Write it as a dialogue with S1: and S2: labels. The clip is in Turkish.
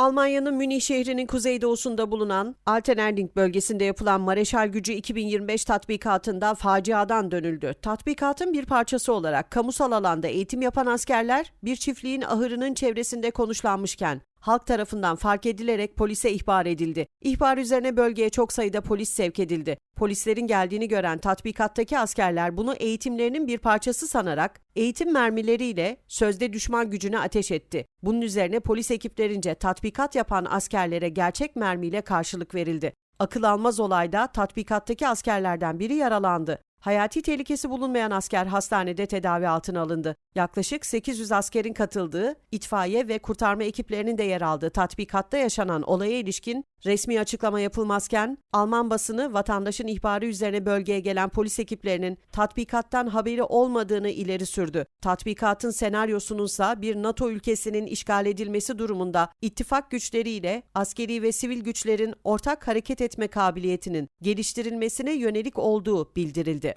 S1: Almanya'nın Münih şehrinin kuzeydoğusunda bulunan Altenerding bölgesinde yapılan Mareşal Gücü 2025 tatbikatında faciadan dönüldü. Tatbikatın bir parçası olarak kamusal alanda eğitim yapan askerler bir çiftliğin ahırının çevresinde konuşlanmışken halk tarafından fark edilerek polise ihbar edildi. İhbar üzerine bölgeye çok sayıda polis sevk edildi. Polislerin geldiğini gören tatbikattaki askerler bunu eğitimlerinin bir parçası sanarak eğitim mermileriyle sözde düşman gücüne ateş etti. Bunun üzerine polis ekiplerince tatbikat yapan askerlere gerçek mermiyle karşılık verildi. Akıl almaz olayda tatbikattaki askerlerden biri yaralandı. Hayati tehlikesi bulunmayan asker hastanede tedavi altına alındı. Yaklaşık 800 askerin katıldığı, itfaiye ve kurtarma ekiplerinin de yer aldığı tatbikatta yaşanan olaya ilişkin resmi açıklama yapılmazken Alman basını vatandaşın ihbarı üzerine bölgeye gelen polis ekiplerinin tatbikattan haberi olmadığını ileri sürdü. Tatbikatın senaryosununsa bir NATO ülkesinin işgal edilmesi durumunda ittifak güçleriyle askeri ve sivil güçlerin ortak hareket etme kabiliyetinin geliştirilmesine yönelik olduğu bildirildi.